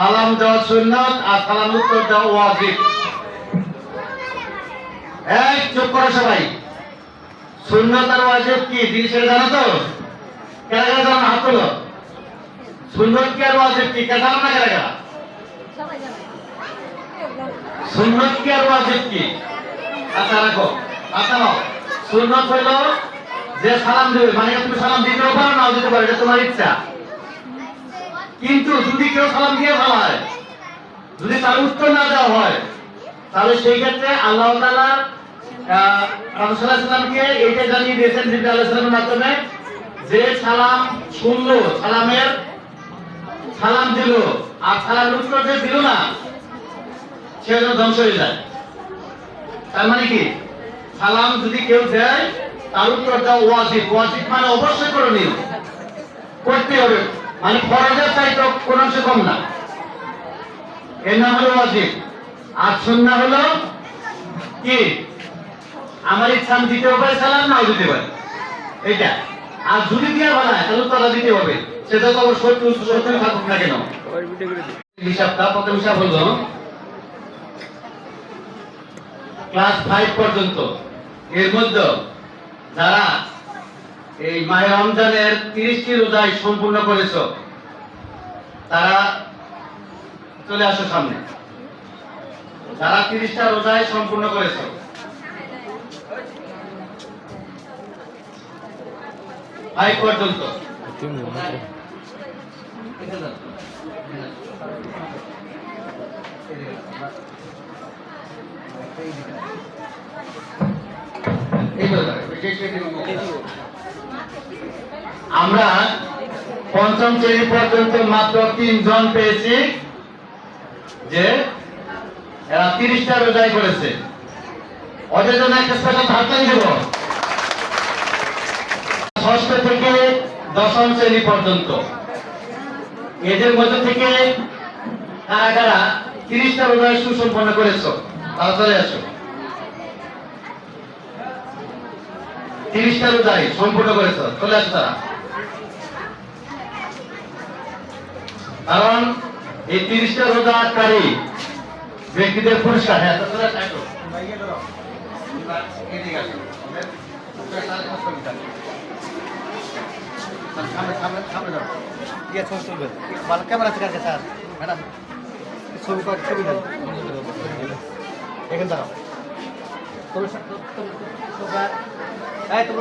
সালাম দেওয়া সুন্নাত আর সালাম উত্তর দেওয়া ওয়াজিব। এই, চুপ করো সবাই। সুন্নাত আর ওয়াজিব কি? জিনিসের জানো তো? জানো হাত সুন্নত কি আর ওয়াজিব কি? না সুন্নত কি আর ওয়াজিব কি? আচ্ছা রাখো। আচ্ছা সুন্নত হইল যে সালাম দেবে মানে তুমি সালাম দিতেও পারো, নাও দিতে পারো, এটা তোমার ইচ্ছা। কিন্তু যদি কেউ সালাম দিয়ে ফেলায় যদি তার উত্তর না দেওয়া হয়, তাহলে সেই ক্ষেত্রে আল্লাহ রাসূলুল্লাহ সাল্লামকে এইটা জানিয়ে দিয়েছেন জিবরাইল আলাইহিস মাধ্যমে যে সালাম শুনলো, সালামের সালাম দিল, আর সালামের উত্তর যে দিল না, সে ধ্বংস হয়ে যায়। তার মানে কি? সালাম যদি কেউ দেয়, তার উত্তর দেওয়া ওয়াজিব। ওয়াজিব মানে অবশ্যই করণীয়। করতে হবে। মানে ফরজের চাইতে কোন অংশ কম না। এর নাম হলো ওয়াজিব। আর সুন্নাহ হলো কি? আমার ইচ্ছা দিতেও পারি, সালাম নাও দিতে পারি। এটা আর যদি দিয়ে বানায়, তাহলে তারা দিতে হবে। সেটা তো আবার শত্রু শত্রু থাকুক না কেন? হিসাবটা প্রথম হিসাব হলো ক্লাস ফাইভ পর্যন্ত। এর মধ্যে যারা এই মাহে রমজানের তিরিশটি রোজাই সম্পূর্ণ করেছ তারা চলে আসো সামনে যারা তিরিশটা রোজাই সম্পূর্ণ করেছ ফাইভ পর্যন্ত আমরা পঞ্চম শ্রেণি পর্যন্ত মাত্র তিনজন পেয়েছি যে এরা তিরিশটা রোজাই করেছে। ওদের একটা হাততালি দেব। ষষ্ঠ থেকে দশম শ্রেণি পর্যন্ত। এদের মধ্যে থেকে কারা কারা তিরিশটা রোজাই সুসম্পন্ন করেছ? চলে আসো। তিরিশটা রোজাই সম্পূর্ণ করেছ চলে আসো তারা। কারণ এই তিরিশটা রোজাকারী ব্যক্তিদের পুরস্কার হ্যাঁ তোরা থাকো ক্যামেরা আছে স্যার ম্যাডাম ছবি ছবি এখানে দাঁড়াও। এই তোর